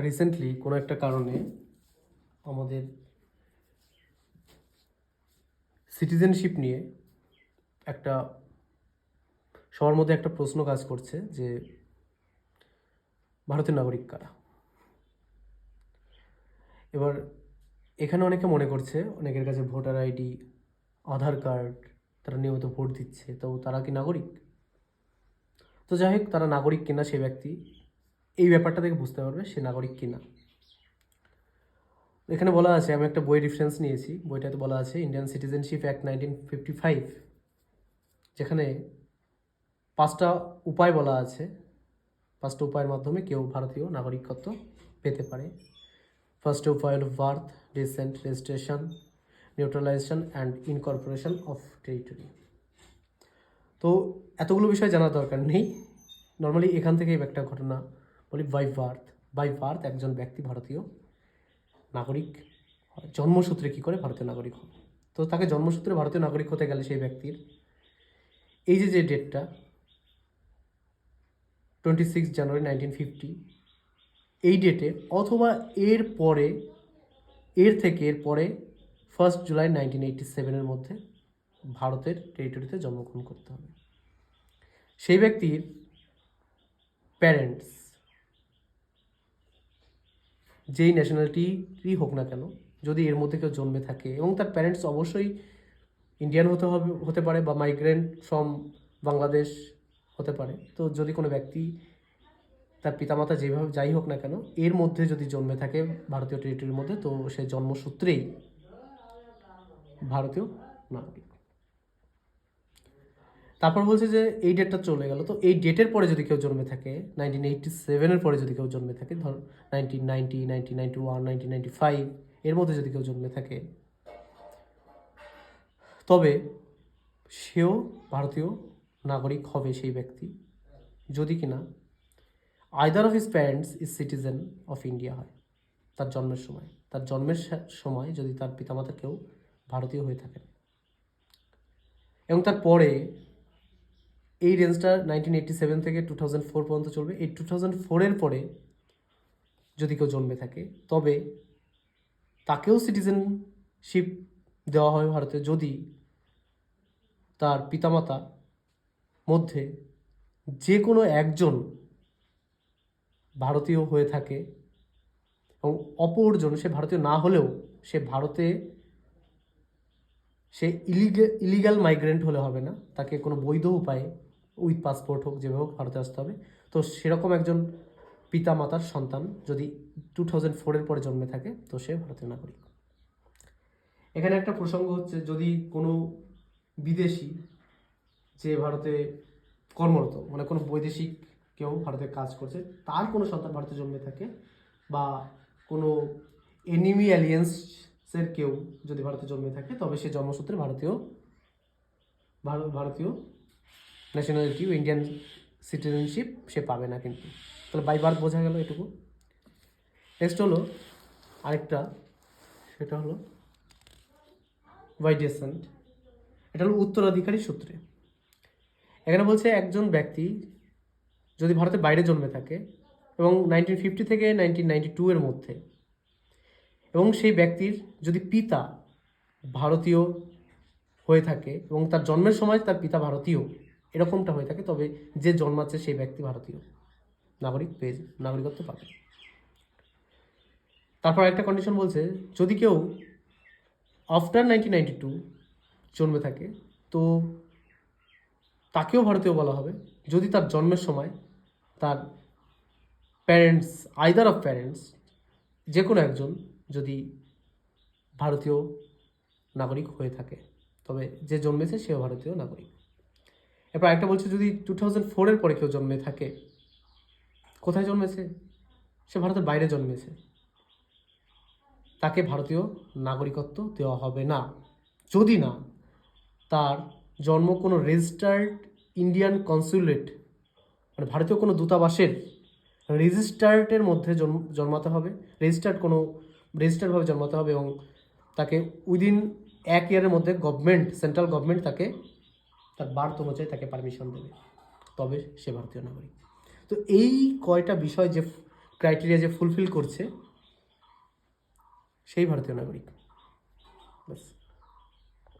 Recently কোনো একটা কারণে আমাদের সিটিজেনশিপ নিয়ে একটা, সবার মধ্যে একটা প্রশ্ন কাজ করছে যে ভারতের নাগরিক কারা? এবার এখানে অনেকে মনে করছে, অনেকের কাছে ভোটার আইডি, আধার কার্ড, তারা নিয়মিত ভোট দিচ্ছে, তো তারা কি নাগরিক? তো যাই হোক, তারা নাগরিক কিনা সে ব্যক্তি এই ব্যাপারটা থেকে বুঝতে পারবে সে নাগরিক কিনা। এখানে বলা আছে, আমি একটা বই রেফারেন্স নিয়েছি। বইটাতে বলা আছে Indian citizenship act nineteen fifty five যেখানে পাঁচটা উপায় বলা আছে। পাঁচটা উপায়ের মাধ্যমে কেউ ভারতীয় নাগরিকত্ব পেতে পারে। ফার্স্ট উপায় হল birth descent registration naturalisation and incorporation of territory তো এতগুলো বিষয় জানার দরকার নেই। নর্মালি এখান থেকেই একটা ঘটনা বলি বাই বার্থ বাই বার্থ একজন ব্যক্তি ভারতীয় নাগরিক, জন্মসূত্রে কী করে ভারতীয় নাগরিক হবে তো তাকে জন্মসূত্রে ভারতীয় নাগরিক হতে গেলে সেই ব্যক্তির এই যে যে ডেটটা twenty six January nineteen fifty এই ডেটে অথবা এর পরে, এর থেকে এর পরে ফার্স্ট জুলাই নাইনটিন এইটি সেভেনের মধ্যে ভারতের টেরিটরিতে জন্মগ্রহণ করতে হবে। সেই ব্যক্তির প্যারেন্টস যেই ন্যাশনালিটিরই হোক না কেন, যদি এর মধ্যে কেউ জন্মে থাকে এবং তার প্যারেন্টস অবশ্যই ইন্ডিয়ান হতে হবে, হতে পারে বা মাইগ্রেন্ট ফ্রম বাংলাদেশ হতে পারে। তো যদি কোনো ব্যক্তি তার পিতামাতা যেভাবে যাই হোক না কেন, এর মধ্যে যদি জন্মে থাকে ভারতীয় টেরিটরির মধ্যে, তো সে জন্মসূত্রেই ভারতীয় নাগরিক। তারপর বলছে যে এই ডেটটা চলে গেল। তো এই ডেটের পরে যদি কেউ জন্মে থাকে নাইনটিন এইটটি সেভেনের পরে যদি কেউ জন্মে থাকে, ধর nineteen ninety nineteen ninety one nineteen ninety five এর মধ্যে যদি কেউ জন্মে থাকে, তবে সেও ভারতীয় নাগরিক হবে সেই ব্যক্তি। যদি কিনা either of his parents is citizen of India হয়, তার জন্মের সময়। তার জন্মের সময় যদি তার পিতামাতা কেউ ভারতীয় হয়ে থাকেন। এবং তারপরে এই রেঞ্জটা নাইনটিন এইটটি সেভেন থেকে টু থাউজেন্ড ফোর পর্যন্ত চলবে। এই টু থাউজেন্ড ফোরের পরে যদি কেউ জন্মে থাকে, তবে তাকেও সিটিজেনশিপ দেওয়া হয় ভারতে যদি তার পিতামাতা মধ্যে যে কোনো একজন ভারতীয় হয়ে থাকে এবং অপরজন সে ভারতীয় না হলেও সে ভারতে সে ইলিগেল ইলিগাল মাইগ্রেন্ট হলে হবে না। তাকে কোনো বৈধ উপায়ে উইথ পাসপোর্ট হোক, যেভাবে হোক ভারতে আসতে হবে। তো সেরকম একজন পিতা মাতার সন্তান যদি টু থাউজেন্ড ফোরের পরে জন্মে থাকে, তো সে ভারতীয় নাগরিক। এখানে একটা প্রসঙ্গ হচ্ছে, যদি কোনো বিদেশি যে ভারতে কর্মরত মানে কোনো বৈদেশিক কেউ ভারতে কাজ করছে, তার কোনো সন্তান ভারতে জন্মে থাকে বা কোনো এনিমি অ্যালিয়েন্সের কেউ যদি ভারতে জন্মে থাকে, তবে সে জন্মসূত্রে ভারতীয়, ভার- ভারতীয় ন্যাশনালিটি ইন্ডিয়ান সিটিজেনশিপ সে পাবে না কিন্তু। তাহলে বাই বার্থ বোঝা গেল এটুকু। নেক্সট হলো আরেকটা, সেটা হলো বাই ডেসেন্ট এটা হলো উত্তরাধিকারী সূত্রে। এখানে বলছে একজন ব্যক্তি যদি ভারতের বাইরে জন্মে থাকে এবং নাইনটিন ফিফটি থেকে নাইনটিন নাইনটি টু এর মধ্যে এবং সেই ব্যক্তির যদি পিতা ভারতীয় হয়ে থাকে এবং তার জন্মের সময় তার পিতা ভারতীয় এরকমটা হয়ে থাকে, তবে যে জন্মাচ্ছে সেই ব্যক্তি ভারতীয়। নাগরিক পেয়ে নাগরিকত্ব পাবে। তারপর একটা কন্ডিশন বলছে, যদি কেউ আফটার নাইনটিন নাইনটি টু জন্মে থাকে, তো তাকেও ভারতীয় বলা হবে। যদি তার জন্মের সময় তার প্যারেন্টস আইদার অফ প্যারেন্টস যে কোনো একজন যদি ভারতীয় নাগরিক হয়ে থাকে, তবে যে জন্মেছে সেও ভারতীয় নাগরিক। এরপর একটা বলছে, যদি টু থাউজেন্ড ফোরের পরে কেউ জন্মে থাকে, কোথায় জন্মেছে? সে ভারতের বাইরে জন্মেছে। তাকে ভারতীয় নাগরিকত্ব দেওয়া হবে না। যদি না, তার জন্ম কোনো রেজিস্টার্ড ইন্ডিয়ান কনসুলেট মানে ভারতীয় কোনো দূতাবাসের রেজিস্টার্ডের মধ্যে জন্ম, জন্মাতে হবে রেজিস্টার্ড কোনো রেজিস্টার্ডভাবে জন্মাতে হবে এবং তাকে উইদিন এক ইয়ারের মধ্যে গভর্নমেন্ট সেন্ট্রাল গভর্নমেন্ট তাকে তার বার্থ অনুযায়ী তাকে পারমিশন দেবে। তবে সে ভারতীয় নাগরিক। তো এই কয়টা বিষয় যে ক্রাইটেরিয়া যে ফুলফিল করছে, সেই ভারতীয় নাগরিক। ব্যাস।